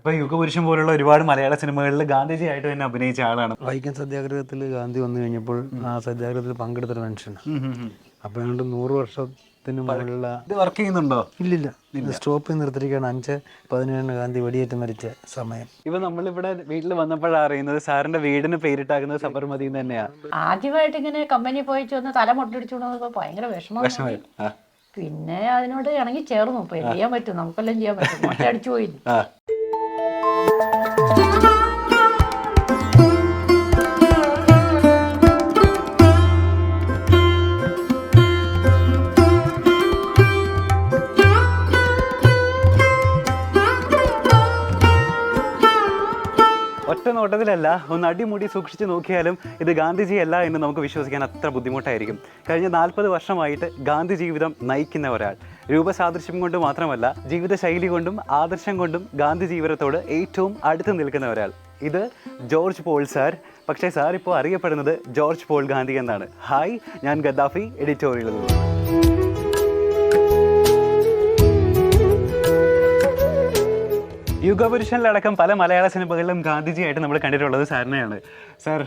ഇപ്പൊ യുഗപുരുഷൻ പോലുള്ള ഒരുപാട് മലയാള സിനിമകളിൽ ഗാന്ധിജി ആയിട്ട് തന്നെ അഭിനയിച്ച ആളാണ്. വൈക്കം സത്യാഗ്രഹത്തിൽ ഗാന്ധി വന്നു കഴിഞ്ഞപ്പോൾ ആ സത്യാഗ്രഹത്തിൽ പങ്കെടുത്തൊരു മനുഷ്യനാണ്. അപ്പൊ ഏതാണ്ട് നൂറ് വർഷത്തിന് മുകളിലുള്ള ഇത് വർക്ക് ചെയ്യുന്നുണ്ടോ? ഇല്ലില്ല. സ്റ്റോപ്പ് ചെയ്ത് നിർത്തിയിരിക്കുകയാണ്. അഞ്ച് പതിനേഴിന് ഗാന്ധി വെടിയേറ്റ് മരിച്ച സമയം. ഇപ്പൊ നമ്മളിവിടെ വീട്ടിൽ വന്നപ്പോഴാണ് അറിയുന്നത് സാറിന്റെ വീടിന് പേരിട്ടാക്കുന്നത് സബർമതി തന്നെയാണ് ആദ്യമായിട്ട് ഇങ്ങനെ കമ്പനി പോയി ചെന്ന് തല മുട്ടടിച്ചുകൊണ്ടപ്പോൾ ഭയങ്കര വിഷമം. പിന്നെ അതിനോട് ഇണങ്ങി ചേർന്നു. ഇപ്പൊ എന്ത് ചെയ്യാൻ പറ്റും? നമുക്കെല്ലാം ചെയ്യാൻ പറ്റും. മുട്ട അടിച്ചു പോയി ആ. നോട്ടത്തിലല്ല ഒന്ന് അടിമുടി സൂക്ഷിച്ച് നോക്കിയാലും ഇത് ഗാന്ധിജി അല്ല എന്ന് നമുക്ക് വിശ്വസിക്കാൻ അത്ര ബുദ്ധിമുട്ടായിരിക്കും. കഴിഞ്ഞ നാൽപ്പത് വർഷമായിട്ട് ഗാന്ധി ജീവിതം നയിക്കുന്ന ഒരാൾ. രൂപസാദൃശ്യം കൊണ്ട് മാത്രമല്ല ജീവിതശൈലി കൊണ്ടും ആദർശം കൊണ്ടും ഗാന്ധി ജീവിതത്തോട് ഏറ്റവും അടുത്ത് നിൽക്കുന്ന ഒരാൾ. ഇത് ജോർജ് പോൾ സാർ. പക്ഷേ സാർ ഇപ്പോൾ അറിയപ്പെടുന്നത് ജോർജ് പോൾ ഗാന്ധി എന്നാണ്. ഹായ് ഞാൻ ഗദ്ദാഫി എഡിറ്റോറിയലിൽ യുഗപുരുഷനിലടക്കം പല മലയാള സിനിമകളിലും ഗാന്ധിജിയായിട്ട് നമ്മൾ കണ്ടിട്ടുള്ളത് സാറിനെയാണ്. സാർ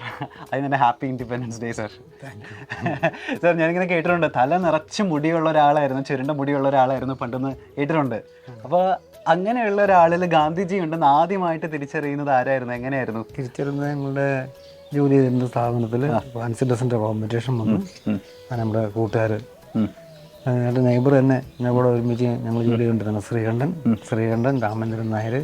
അതിന് തന്നെ happy independence day sir. Sir ഞാനിങ്ങനെ കേട്ടിട്ടുണ്ട്. തല നിറച്ച് മുടിയുള്ള ഒരാളായിരുന്നു ചുരുണ്ട മുടിയുള്ള ഒരാളായിരുന്നു പണ്ടെന്ന് കേട്ടിട്ടുണ്ട്. അപ്പോൾ അങ്ങനെയുള്ള ഒരാളിൽ ഗാന്ധിജി ഉണ്ടെന്ന് ആദ്യമായിട്ട് തിരിച്ചറിയുന്നത് ആരായിരുന്നു? എങ്ങനെയായിരുന്നു? തിരിച്ചറിയുന്നത് ഞങ്ങളുടെ ജോലി ചെയ്തിരുന്ന സ്ഥാപനത്തിൽ ഫാൻസി ഡ്രസ്സിന്റെ കോമ്പറ്റീഷൻ വന്നു. നമ്മുടെ കൂട്ടുകാർ എന്റെ നെയ്ബർ തന്നെ എന്നെ കൂടെ ഒരുമിച്ച് ഞങ്ങൾ ജോലി കണ്ടിരുന്നു ശ്രീകണ്ഠൻ ശ്രീകണ്ഠൻ രാമചന്ദ്രൻ നായർ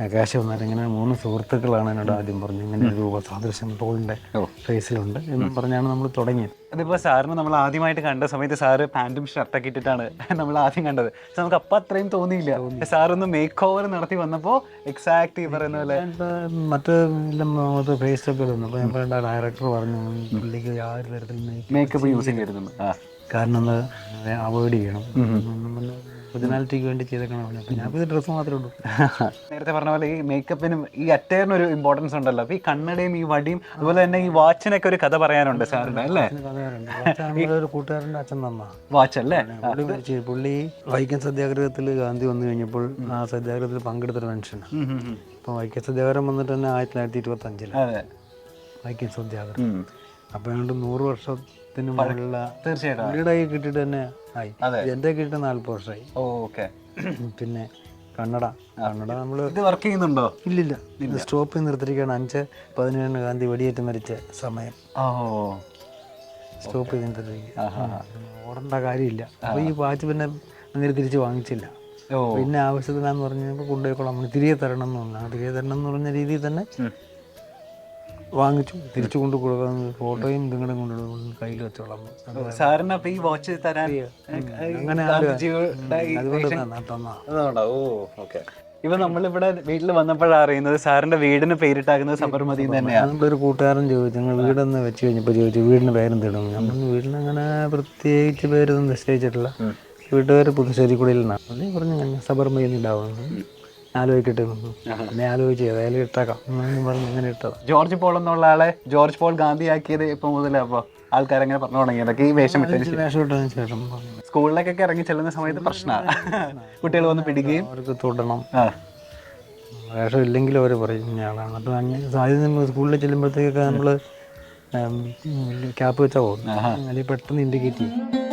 നായർ ഇങ്ങനെ മൂന്ന് സുഹൃത്തുക്കളാണ് എന്നോട് ആദ്യം പറഞ്ഞു. ഇങ്ങനെ ഒരു രൂപ സാദൃശ്യം ടോളിന്റെ ഫേസിലുണ്ട് എന്ന് പറഞ്ഞാണ് നമ്മൾ തുടങ്ങിയത്. അതിപ്പോൾ സാറിന് നമ്മൾ ആദ്യമായിട്ട് കണ്ട സമയത്ത് സാറ് പാന്റും ഷർട്ടൊക്കെ ഇട്ടിട്ടാണ് നമ്മൾ ആദ്യം കണ്ടത്. പക്ഷെ നമുക്ക് അപ്പം അത്രയും തോന്നിയില്ല. സാറൊന്ന് മേക്ക് ഓവർ നടത്തി വന്നപ്പോൾ എക്സാക്ട് ഈ പറയുന്ന പോലെ മറ്റേ എല്ലാം ഫേസൊക്കെ അപ്പോൾ ഞാൻ പറയേണ്ട ഡയറക്ടർ പറഞ്ഞു പുള്ളിക്ക് യാതൊരു തരത്തിൽ മേക്കപ്പ് യൂസ് ചെയ്തിരുന്നു കാരണം അത് അവോയ്ഡ് ചെയ്യണം. ഒറിജിനാലിറ്റിക്ക് വേണ്ടി ചെയ്തേക്കണം അപ്പം ഞാൻ ഇത് ഡ്രസ്സ് മാത്രമേ ഉള്ളൂ. നേരത്തെ പറഞ്ഞ പോലെ ഈ മേക്കപ്പിനും ഈ അറ്റയറിന് ഒരു ഇമ്പോർട്ടൻസ് ഉണ്ടല്ലോ. അപ്പൊ ഈ കണ്ണടയും ഈ വടിയും അതുപോലെ തന്നെ ഈ വാച്ചിനൊക്കെ ഒരു കഥ പറയാനുണ്ട് സാറിന് അല്ലേ? കഥയുണ്ട് അച്ഛൻ തന്ന ഒരു കൂട്ടുകാരന്റെ അച്ഛൻ തന്നാ. വാച്ച് അല്ലേ? പുള്ളി വൈക്കം സത്യാഗ്രഹത്തിൽ ഗാന്ധി വന്നു കഴിഞ്ഞപ്പോൾ ആ സത്യാഗ്രഹത്തിൽ പങ്കെടുത്തൊരു മനുഷ്യനാണ്. ഉം. അപ്പോൾ വൈക്കം സത്യാഗ്രഹം വന്നിട്ട് തന്നെ ആയിരത്തി തൊള്ളായിരത്തി ഇരുപത്തി അഞ്ചിൽ വൈക്കം സത്യാഗ്രഹം. അപ്പോൾ ഞങ്ങൾ നൂറ് വർഷത്തിന് മുകളിലുള്ള തീർച്ചയായിട്ടും പുള്ളിയുടെ കൈ കിട്ടിയിട്ട് തന്നെ ആയി. എന്റെ എന്റെ കിട്ടിയിട്ട് നാൽപ്പത് വർഷമായി. ഓക്കെ. പിന്നെ കന്നഡ കന്നഡ നമ്മൾ ഇത് വർക്ക് ചെയ്യുന്നുണ്ടോ? ഇല്ലില്ല. സ്റ്റോപ്പ് നിർത്തിയിരിക്കുകയാണ്. അഞ്ച് പതിനേഴിന് ഗാന്ധി വെടിയേറ്റ് മരിച്ച സമയം. ഓ. സ്റ്റോപ്പ് ചെയ്ത് നിർത്തിയിരിക്കുക ഓടേണ്ട കാര്യമില്ല. അപ്പോൾ ഈ വാച്ച് പിന്നെ അങ്ങനെ തിരിച്ച് വാങ്ങിച്ചില്ല. പിന്നെ ആവശ്യത്തിനാന്ന് പറഞ്ഞപ്പോൾ കൊണ്ടുപോയിക്കോളാം തിരികെ തരണം എന്ന് പറഞ്ഞു. തിരികെ തരണം എന്ന് പറഞ്ഞ രീതിയിൽ തന്നെ വാങ്ങിച്ചു തിരിച്ചു കൊണ്ട് കൊടുക്കാൻ ഫോട്ടോയും നിങ്ങളുടെ കൊണ്ട് കയ്യിൽ വെച്ചോളാം സാറിന് അപ്പൊ ഈ വാച്ച് തരാൻ അങ്ങനെ അതുകൊണ്ട് ഇപ്പൊ നമ്മളിവിടെ വീട്ടിൽ വന്നപ്പോഴാണ് അറിയുന്നത് സാറിന്റെ വീടിന് പേരിട്ടാക്കുന്നത് സബർമതി തന്നെയാണ് നമ്മുടെ ഒരു കൂട്ടുകാരൻ ചോദിച്ചു ഞങ്ങൾ വീടൊന്ന് വെച്ച് കഴിഞ്ഞപ്പോൾ ചോദിച്ചു വീടിന് പേരെന്തിടും നമ്മൾ വീടിനങ്ങനെ വീടിന് അങ്ങനെ പ്രത്യേകിച്ച് പേരൊന്നും നിശ്ചയിച്ചിട്ടില്ല. വീട്ടുകാർ പുതുശ്ശേരിക്കുടിയിൽ നിന്നാണ് പറഞ്ഞു സബർമതി ഇടാവുന്നു ആലോചിക്കട്ടെ എന്ന്. പിന്നെ ആലോചിച്ച് ഏതായാലും ഇട്ടേക്കാം. എന്ന് പറഞ്ഞ് അങ്ങനെ ഇട്ടതാ. ജോർജ് പോൾ എന്നുള്ള ആളെ ജോർജ് പോൾ ഗാന്ധി ആക്കിയത് ഇപ്പൊ മുതലേ അപ്പൊ ആൾക്കാരങ്ങനെ പറഞ്ഞു തുടങ്ങിയതൊക്കെ ഈ വേഷം ഇട്ടതിന് ശേഷം. വേഷം ഇട്ടതിന് ശേഷം പറഞ്ഞു. സ്കൂളിലേക്കൊക്കെ ഇറങ്ങി ചെല്ലുന്ന സമയത്ത് പ്രശ്നമാണ് കുട്ടികൾ വന്ന് പിടിക്കുകയും. അവർക്ക് തൊടണം. ആ. വേഷം ഇല്ലെങ്കിൽ അവർ പറയും ആളാണ്. അപ്പോൾ അങ്ങനെ ആദ്യം നമ്മൾ സ്കൂളിൽ ചെല്ലുമ്പോഴത്തേക്കൊക്കെ നമ്മൾ ക്യാപ്പ് വെച്ചാൽ പോകും അല്ലെങ്കിൽ പെട്ടെന്ന് ഇൻഡിക്കേറ്റ് ചെയ്യും.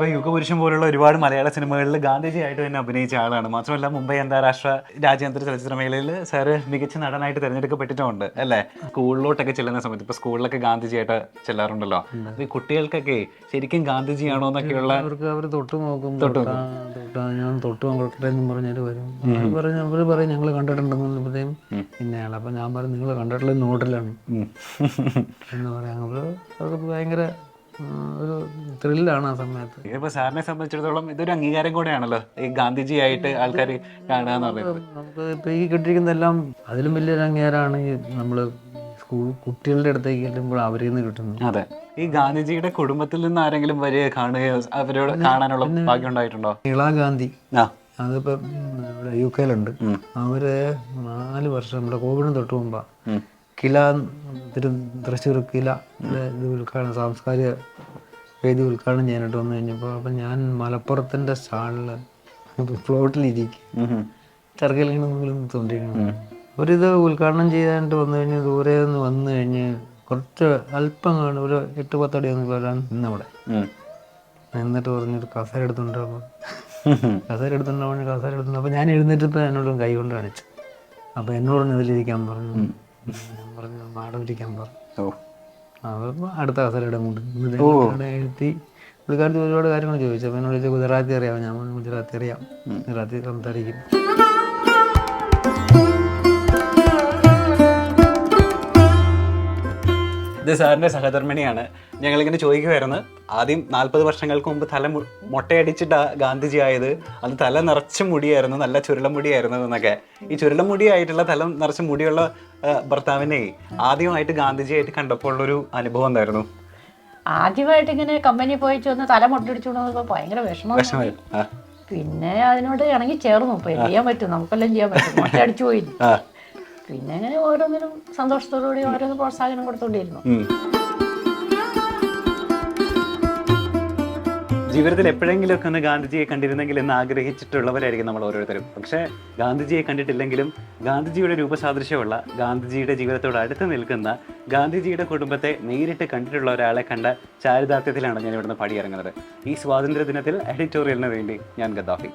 ഇപ്പൊ യുഗപുരുഷൻ പോലുള്ള ഒരുപാട് മലയാള സിനിമകളിൽ ഗാന്ധിജി ആയിട്ട് തന്നെ അഭിനയിച്ച ആളാണ്. മാത്രമല്ല മുംബൈ അന്താരാഷ്ട്ര രാജ്യാന്തര ചലച്ചിത്ര മേളയിൽ സാറ് മികച്ച നടനായിട്ട് തിരഞ്ഞെടുക്കപ്പെട്ടിട്ടുണ്ട് അല്ലേ? സ്കൂളിലോട്ടൊക്കെ ചെല്ലുന്ന സമയത്ത് ഇപ്പൊ സ്കൂളിലൊക്കെ ഗാന്ധിജിയായിട്ട് ചെല്ലാറുണ്ടല്ലോ. അപ്പൊ ഈ കുട്ടികൾക്കൊക്കെ ശരിക്കും ഗാന്ധിജിയാണോ എന്നൊക്കെയുള്ള അവർ തൊട്ട് നോക്കും തൊട്ടാ ഞാൻ തൊട്ട് നോക്കട്ടെ എന്ന് പറഞ്ഞാൽ വരും. അവർ പറഞ്ഞ് അവർ പറയും ഞങ്ങൾ കണ്ടിട്ടുണ്ടെന്നുള്ളപ്പോഴത്തേക്കും ഇന്നയാൾ അപ്പം ഞാൻ പറയും നിങ്ങൾ കണ്ടിട്ടുള്ള നോട്ടിലാണ്. എന്ന് പറയാം. അപ്പോൾ അവർക്ക് ഭയങ്കര ഒരു ത്രില്ലാണ് ആ സമയത്ത്. ഇതിപ്പോ സാറിനെ സംബന്ധിച്ചിടത്തോളം ഇതൊരു അംഗീകാരം കൂടെയാണല്ലോ. ഈ ഗാന്ധിജി ആയിട്ട് ആൾക്കാർ കാണുക എന്ന് പറയുന്നത്. നമുക്ക് ഇപ്പൊ ഈ കിട്ടിയിരിക്കുന്നതെല്ലാം അതിലും വലിയൊരു അംഗീകാരമാണ് ഈ നമ്മൾ സ്കൂൾ കുട്ടികളുടെ അടുത്തേക്ക് ചെല്ലുമ്പോൾ അവരിൽ നിന്ന് കിട്ടുന്നു അതെ. ഈ ഗാന്ധിജിയുടെ കുടുംബത്തിൽ നിന്ന് ആരെങ്കിലും വരെ കാണുകയോ അവരോട് കാണാനുള്ള ഭാഗ്യം ഉണ്ടായിട്ടുണ്ടോ? ഇളാഗാന്ധി ആ. അതിപ്പോ ഇവിടെ യു കെയിലുണ്ട്. അവർ നാല് വർഷം നമ്മുടെ കോവിഡിന് തൊട്ട് മുമ്പാ കില തിരു തൃശ്ശൂർ കില ഇത് ഉദ്ഘാടനം സാംസ്കാരിക വേദി ഉദ്ഘാടനം ചെയ്യാനായിട്ട് വന്നു കഴിഞ്ഞപ്പോൾ അപ്പം ഞാൻ മലപ്പുറത്തിന്റെ സ്റ്റാളിൽ ഫ്ലോട്ടിലിരിക്കും മുമ്പിൽ തോണ്ടിയിരിക്കണം ഒരിത് ഉദ്ഘാടനം ചെയ്യാനായിട്ട് വന്നു കഴിഞ്ഞ് ദൂരെ നിന്ന് വന്നു കഴിഞ്ഞ് കുറച്ച് അല്പം കാണും ഒരു എട്ട് പത്തടി ഒന്ന് വരാൻ നിന്നവിടെ. നിന്നിട്ട് പറഞ്ഞൊരു കസേര എടുത്തുണ്ടാവും. കസേര എടുത്തുണ്ടാവും കസേര എടുത്തുണ്ട് അപ്പോൾ ഞാൻ എഴുന്നേറ്റപ്പോൾ എന്നോട് കൈ കൊണ്ട് കാണിച്ചു. അപ്പോൾ എന്നോട് ഇതിലിരിക്കാൻ പറഞ്ഞു. ഞാൻ പറഞ്ഞു മാഡം ഇരിക്കാൻ പറഞ്ഞു അപ്പോൾ അടുത്ത കസേരയുടെ കൊണ്ട് ഇവിടെ എഴുത്തി പുള്ളിക്കാരത്തി ഒരുപാട് കാര്യങ്ങൾ ചോദിച്ചു. അപ്പോൾ എന്നോട് ചോദിച്ചു ഗുജറാത്തി അറിയാമോ? ഞാൻ ഗുജറാത്തി അറിയാം. ഗുജറാത്തി സംസാരിക്കും. ഇത് സാറിന്റെ സഹധർമ്മിണിയാണ്. ഞങ്ങളിങ്ങനെ ചോദിക്കുമായിരുന്നു ആദ്യം നാൽപ്പത് വർഷങ്ങൾക്ക് മുമ്പ് തല മൊട്ടയടിച്ചിട്ട് ഗാന്ധിജി ആയത്. അത് തല നിറച്ച മുടിയായിരുന്നു. നല്ല ചുരുളൻ മുടിയായിരുന്നു എന്നൊക്കെ. ഈ ചുരുളൻ മുടിയായിട്ടുള്ള തല നിറച്ച മുടിയുള്ള ഭർത്താവിനെ ആദ്യമായിട്ട് ഗാന്ധിജിയായിട്ട് കണ്ടപ്പോൾ ഉള്ളൊരു അനുഭവം എന്തായിരുന്നു? ആദ്യമായിട്ട് ഇങ്ങനെ കമ്പനി പോയി ചെന്ന് തല മുട്ടടിച്ചുകൊണ്ടപ്പോൾ ഭയങ്കര വിഷമം. പിന്നെ അതിനോട് ഇണങ്ങി ചേർന്നു. ഇപ്പൊ എന്ത് ചെയ്യാൻ പറ്റും? നമുക്കെല്ലാം ചെയ്യാൻ പറ്റും. മുട്ട അടിച്ചു പിന്നെ അങ്ങനെ ഓരോന്നിനും സന്തോഷത്തോടുകൂടി ഓരോന്ന് പ്രോത്സാഹനം കൊടുത്തോണ്ടിരുന്നു. ജീവിതത്തിൽ എപ്പോഴെങ്കിലുമൊക്കെ ഒന്ന് ഗാന്ധിജിയെ കണ്ടിരുന്നെങ്കിൽ എന്ന് ആഗ്രഹിച്ചിട്ടുള്ളവരായിരിക്കും നമ്മൾ ഓരോരുത്തരും. പക്ഷേ ഗാന്ധിജിയെ കണ്ടിട്ടില്ലെങ്കിലും ഗാന്ധിജിയുടെ രൂപസാദൃശ്യമുള്ള ഗാന്ധിജിയുടെ ജീവിതത്തോട് അടുത്ത് നിൽക്കുന്ന ഗാന്ധിജിയുടെ കുടുംബത്തെ നേരിട്ട് കണ്ടിട്ടുള്ള ഒരാളെ കണ്ട ചാരിതാർത്ഥ്യത്തിലാണ് ഞാൻ ഇവിടുന്ന് പടിയിറങ്ങുന്നത്. ഈ സ്വാതന്ത്ര്യ ദിനത്തിൽ എഡിറ്റോറിയലിന് വേണ്ടി ഞാൻ ഗദ്ദാഫി.